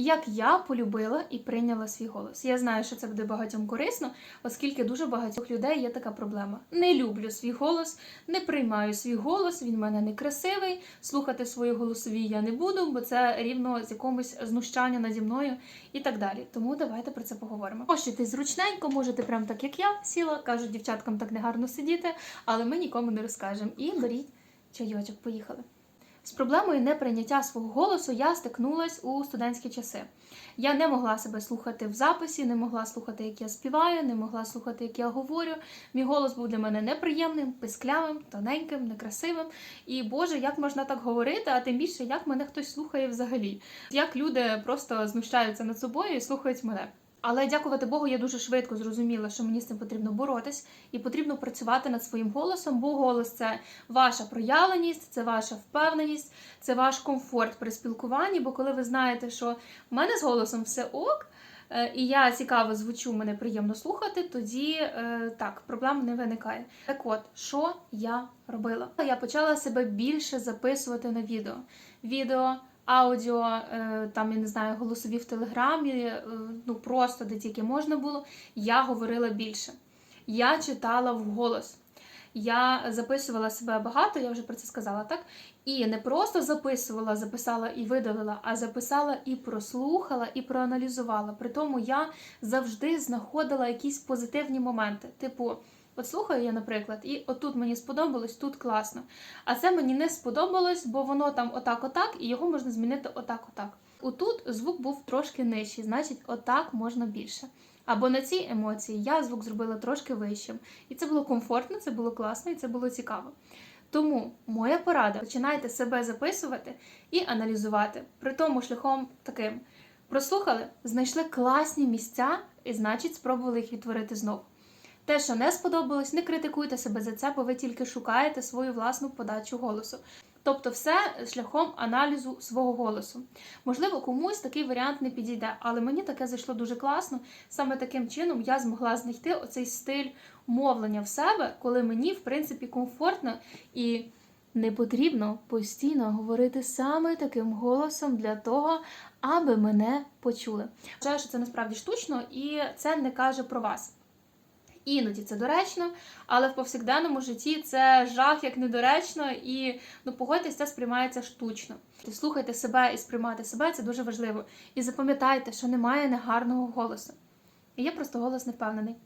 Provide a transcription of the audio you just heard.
як я полюбила і прийняла свій голос. Я знаю, що це буде багатьом корисно, оскільки дуже багатьох людей є така проблема. Не люблю свій голос, не приймаю свій голос, він в мене не красивий. Слухати свої голосові я не буду, бо це рівно з якомусь знущання наді мною і так далі. Тому давайте про це поговоримо. Можете зручненько, можете прям так, як я сіла. кажуть, дівчаткам так негарно сидіти, але ми нікому не розкажемо. І беріть чайочок, поїхали. З проблемою неприйняття свого голосу я стикнулась у студентські часи. Я не могла себе слухати в записі, не могла слухати, як я співаю, не могла слухати, як я говорю. Мій голос був для мене неприємним, писклявим, тоненьким, некрасивим. І Боже, як можна так говорити, а тим більше, як мене хтось слухає взагалі. Як люди просто знущаються над собою і слухають мене. Але дякувати Богу, я дуже швидко зрозуміла, що мені з цим потрібно боротись і потрібно працювати над своїм голосом, бо голос це ваша проявленість, це ваша впевненість, це ваш комфорт при спілкуванні. Бо коли ви знаєте, що в мене з голосом все ок, е, і я цікаво звучу, мене приємно слухати, тоді е, так, проблем не виникає. Так от, що я робила? Я почала себе більше записувати на відео. Відео аудіо, е, там я не знаю, голосові в телеграмі, е, ну просто де тільки можна було. Я говорила більше. Я читала вголос. Я записувала себе багато, я вже про це сказала, так? І не просто записувала, записала і видалила, а записала і прослухала, і проаналізувала. При тому я завжди знаходила якісь позитивні моменти. Типу, от слухаю я, наприклад, і отут мені сподобалось, тут класно. А це мені не сподобалось, бо воно там отак-отак, і його можна змінити отак-отак. Отут звук був трошки нижчий, значить, отак можна більше. Або на цій емоції я звук зробила трошки вищим. І це було комфортно, це було класно і це було цікаво. Тому моя порада: починайте себе записувати і аналізувати. При тому шляхом таким прослухали, знайшли класні місця, і значить спробували їх відтворити знову. Те, що не сподобалось, не критикуйте себе за це, бо ви тільки шукаєте свою власну подачу голосу. Тобто, все шляхом аналізу свого голосу. Можливо, комусь такий варіант не підійде, але мені таке зайшло дуже класно. Саме таким чином я змогла знайти оцей стиль мовлення в себе, коли мені, в принципі, комфортно і не потрібно постійно говорити саме таким голосом для того, аби мене почули. Вважаю, що це насправді штучно, і це не каже про вас. Іноді це доречно, але в повсякденному житті це жах як недоречно, і ну погодьтесь, це сприймається штучно. Слухайте себе і сприймати себе це дуже важливо. І запам'ятайте, що немає негарного голосу. Є просто голос невпевнений.